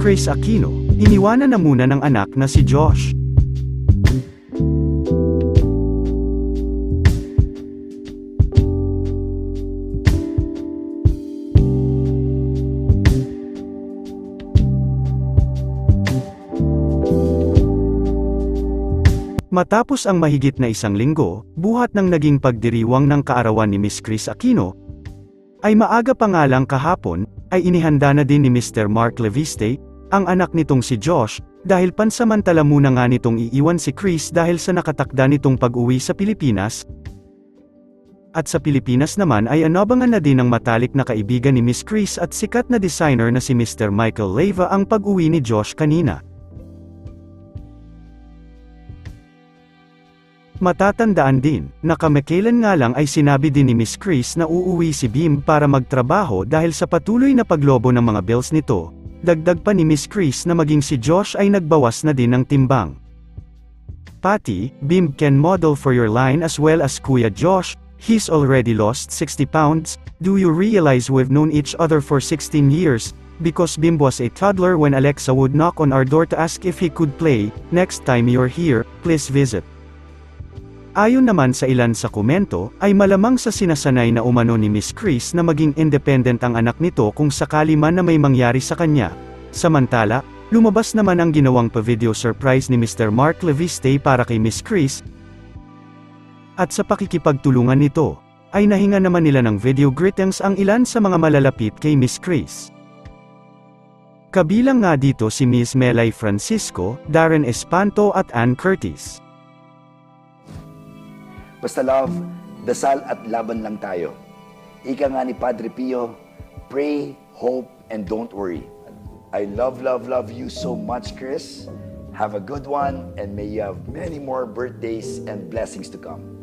Chris Aquino, iniwanan na muna ng anak na si Josh. Matapos ang mahigit na isang linggo, buhat ng naging pagdiriwang ng kaarawan ni Miss Chris Aquino, ay maaga pa nga lang kahapon, ay inihanda na din ni Mr. Mark Leviste, ang anak nitong si Josh, dahil pansamantala muna nga nitong iiwan si Chris dahil sa nakatakda nitong pag-uwi sa Pilipinas. At sa Pilipinas naman ay anabangan na din ng matalik na kaibigan ni Miss Chris at sikat na designer na si Mr. Michael Leva ang pag-uwi ni Josh kanina. Matatandaan din, na kamakailan nga lang ay sinabi din ni Miss Chris na uuwi si Bim para magtrabaho dahil sa patuloy na paglobo ng mga bills nito, dagdag pa ni Miss Chris na maging si Josh ay nagbawas na din ng timbang. Patty, Bim can model for your line as well as Kuya Josh, he's already lost 60 pounds, do you realize we've known each other for 16 years, because Bim was a toddler when Alexa would knock on our door to ask if he could play, next time you're here, please visit. Ayon naman sa ilan sa komento, ay malamang sa sinasanay na umano ni Miss Chris na maging independent ang anak nito kung sakali man na may mangyari sa kanya. Samantala, lumabas naman ang ginawang pa-video surprise ni Mr. Mark Leviste para kay Miss Chris. At sa pakikipagtulungan nito, ay nahinga naman nila ng video greetings ang ilan sa mga malalapit kay Miss Chris. Kabilang nga dito si Miss Melay Francisco, Darren Espanto at Ann Curtis. Basta love, dasal at laban lang tayo. Ika nga ni Padre Pio, pray, hope, and don't worry. I love, love, love you so much, Chris. Have a good one, and may you have many more birthdays and blessings to come.